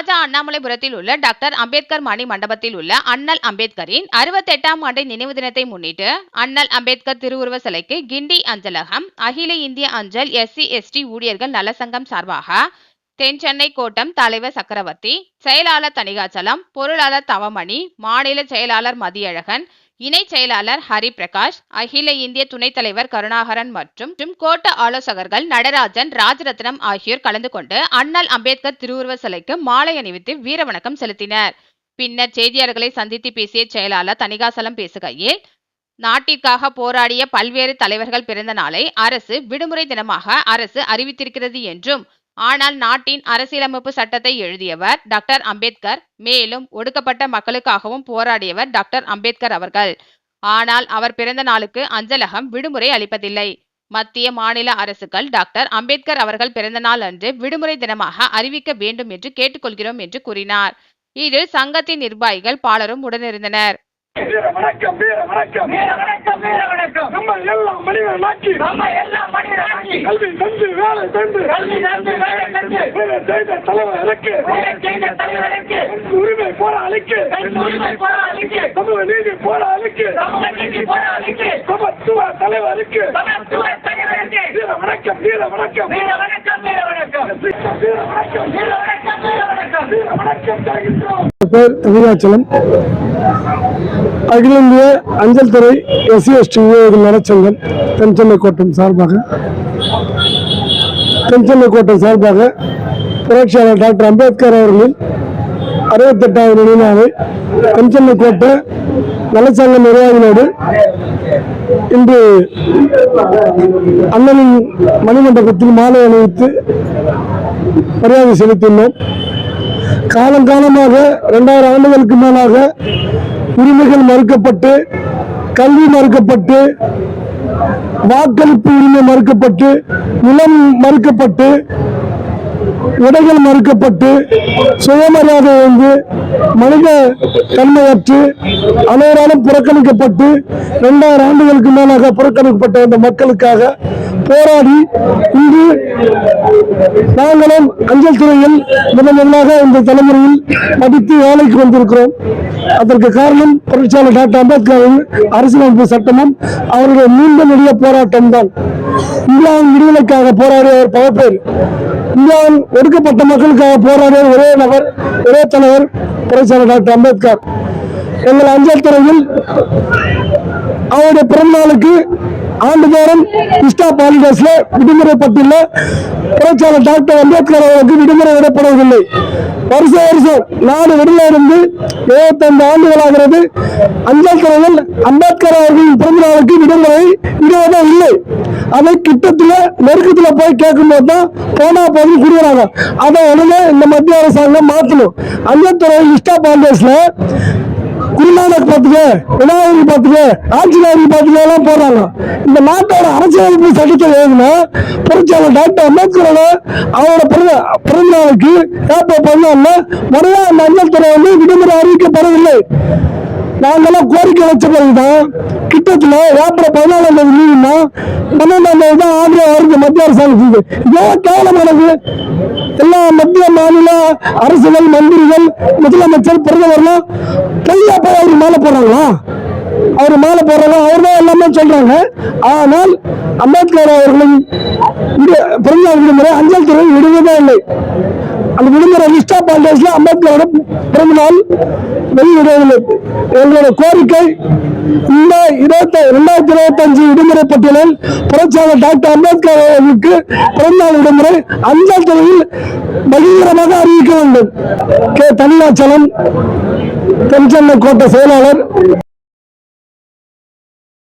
ராஜா அண்ணாமலைபுரத்தில் உள்ள டாக்டர் அம்பேத்கர் மணி மண்டபத்தில் உள்ள அண்ணல் அம்பேத்கரின் அறுபத்தி எட்டாம் ஆண்டு நினைவு தினத்தை முன்னிட்டு அண்ணல் அம்பேத்கர் திருவுருவ சிலைக்கு கிண்டி அஞ்சலகம் அகில இந்திய அஞ்சல் எஸ்சி எஸ்டி ஊழியர்கள் நலசங்கம் சார்பாக தென் சென்னை கோட்டம் தலைவர் சக்கரவர்த்தி செயலாளர் தணிகாச்சலம் பொருளாளர் தவமணி மாநில செயலாளர் மதியழகன் இணை செயலாளர் ஹரிபிரகாஷ் அகில இந்திய துணைத் தலைவர் கருணாகரன் மற்றும் மற்றும் கோட்ட ஆலோசகர்கள் நடராஜன் ராஜரத்னம் ஆகியோர் கலந்து கொண்டு அண்ணல் அம்பேத்கர் திருவுருவ சிலைக்கு மாலை அணிவித்து வீரவணக்கம் செலுத்தினர். பின்னர் செய்தியாளர்களை சந்தித்து பேசிய செயலாளர் தணிகாசலம் பேசுகையில் நாட்டிற்காக போராடிய பல்வேறு தலைவர்கள் பிறந்த நாளை அரசு விடுமுறை தினமாக அரசு அறிவித்திருக்கிறது என்றும் ஆனால் நாட்டின் அரசியலமைப்பு சட்டத்தை எழுதியவர் டாக்டர் அம்பேத்கர். மேலும் ஒடுக்கப்பட்ட மக்களுக்காகவும் போராடியவர் டாக்டர் அம்பேத்கர் அவர்கள். ஆனால் அவர் பிறந்த நாளுக்கு அஞ்சலகம் விடுமுறை அளிப்பதில்லை. மத்திய மாநில அரசுகள் டாக்டர் அம்பேத்கர் அவர்கள் பிறந்த நாள் அன்று விடுமுறை தினமாக அறிவிக்க வேண்டும் என்று கேட்டுக்கொள்கிறோம் என்று கூறினார். இதில் சங்கத்தின் நிர்வாகிகள் பலரும் உடனிருந்தனர். வீர வணக்கம் வீர வணக்கம். வீர வணக்கம் வீர வணக்கம். நம்ம எல்லாம் மனிதனாக்கி நம்ம எல்லாம் மனிதனாக்கி கல்வி தந்து வேலை தந்து. கல்வி தந்து வேலை தந்து. வேலை செய்த தலைவர்களுக்கு வேலை செய்த தலைவருக்கு உரிமை போராளிக்கு உரிமை போராளிக்கு சமூக நீதி போராளிக்கு சமூக நீதி போராளிக்கு சமத்துவ தலைவருக்கு சமத்துவ தலைவருக்கு வீர வணக்கம் வீர வணக்கம். வீர வணக்கம் வீர வணக்கம். வீர வணக்கம் வீர வணக்கம். வீர வணக்கம் வீர வணக்கம். பேர் தனிகாச்சலம் அகில இந்திய அஞ்சல் துறை எஸ்சி எஸ்டி ஊழியர்கள் நலச்சங்கம் தென்சென்னை கோட்டம் சார்பாக தென்சென்னை கோட்டம் சார்பாக புரட்சியாளர் டாக்டர் அம்பேத்கர் அவர்களின் அறுபத்தெட்டாவது நினைவு நாளை தென்சென்னை கோட்டை நலச்சங்க நிர்வாகிகளோடு இன்று அண்ணனின் மணிமண்டபத்தில் மாலை அணிவித்து மரியாதை செலுத்தினோம் காலங்காலமாக இரண்டாயிரம் ஆண்டுகளுக்கு மேலாக உரிமைகள் மறுக்கப்பட்டு கல்வி மறுக்கப்பட்டு வாக்களிப்பு உரிமை மறுக்கப்பட்டு நிலம் மறுக்கப்பட்டு உடைகள் மறுக்கப்பட்டு சுயமரியாதை வந்து மனித தன்மையற்று அனைவராலும் புறக்கணிக்கப்பட்டு இரண்டாயிரம் ஆண்டுகளுக்கு மேலாக புறக்கணிக்கப்பட்ட இந்த மக்களுக்காக போராடி இன்று நாங்களும் அஞ்சல் துறையில் முதன் முதலாக இந்த தலைமுறையில் மதித்து வேலைக்கு வந்திருக்கிறோம். அதற்கு காரணம் புரட்சியாளர் டாக்டர் அம்பேத்கர் அரசியலமைப்பு சட்டமும் அவருடைய நீண்ட நெடிய போராட்டம் தான். இந்தியாவின் விடுதலைக்காக போராடிய ஒரு பல பேர் இந்தியாவில் ஒடுக்கப்பட்ட மக்களுக்காக போராடிய ஒரே நபர் ஒரே தலைவர் புரட்சியாளர் டாக்டர் அம்பேத்கர். எங்கள் அஞ்சல் துறையில் அவருடைய பிறந்தநாளுக்கு ஆண்டுதோறும் கிருஷ்ணா பாலிடாஸ்ல விடுமுறை பட்டியல புரட்சியாளர் டாக்டர் அம்பேத்கர் அவர்களுக்கு விடுமுறை விடப்படவில்லை வருஷம் வருஷம் நாடு விடுதலை இருந்து இருபத்தைந்து ஆண்டுகளாகிறது அஞ்சல் துறையில் அம்பேத்கர் அவர்களின் பிறந்த நாளுக்கு விடுமுறை விடுவதே இல்லை. அதை கிட்டத்தில் நெருக்கத்தில் போய் கேட்கும்போது தான் போனா போது கொடுக்குறாங்க அதை உடனே இந்த மத்திய அரசாங்கம் மாற்றணும். அஞ்சல் துறை இஸ்டா குருநானக் பார்த்துக்க விநாயகர் பார்த்துக்க ஆஞ்சநேயர் பார்த்துக்க எல்லாம் போடுறாங்க இந்த நாட்டோட அரசியலமைப்பு சட்டத்தை எழுதுனா புரட்சியாளர் டாக்டர் அம்பேத்கரோட அவரோட பிறந்த பிறந்த நாளுக்கு ஏப்ரல் பதினாலுல முறையா அந்த அஞ்சல் துறை வந்து விடுமுறை அறிவிக்கப்படவில்லை. நாங்கெல்லாம் கோரிக்கை வச்ச பிறகுதான் கிட்டத்துல ஏப்ரல் பதினாலாம் தேதி லீவுனா பன்னெண்டாம் தேதி தான் ஆதரவு வருது மத்திய அரசாங்கத்துக்கு கேவலம் கேவலமானது எல்லா மத்திய மாநில அரசுகள் மந்திரிகள் முதலமைச்சர் பிரதமர்லாம் பொய்யா போய் அவர் மேலே போடுறாங்களா? அவர் மேலே போடுறாங்க அவர் தான் எல்லாமே சொல்கிறாங்க ஆனால் அம்பேத்கர் அவர்களின் பிரதமர் விடுமுறை அஞ்சல் துறை விடுவதே இல்லை. அந்த விடுமுறை லிஸ்டா பாலிடேஸ்ல அம்பேத்கரோட பிறந்த நாள் வெளியிடவில்லை எங்களோட கோரிக்கை இந்த இருபத்தி ரெண்டாயிரத்தி இருபத்தி அஞ்சு விடுமுறை பட்டியலில் புரட்சியாளர் டாக்டர் அம்பேத்கர் அவர்களுக்கு பிறந்தநாள் விடுமுறை அந்த துறையில் பகிரமாக அறிவிக்க வேண்டும். கே. தனியாச்சலம் தென்சென்னை கோட்டை செயலாளர்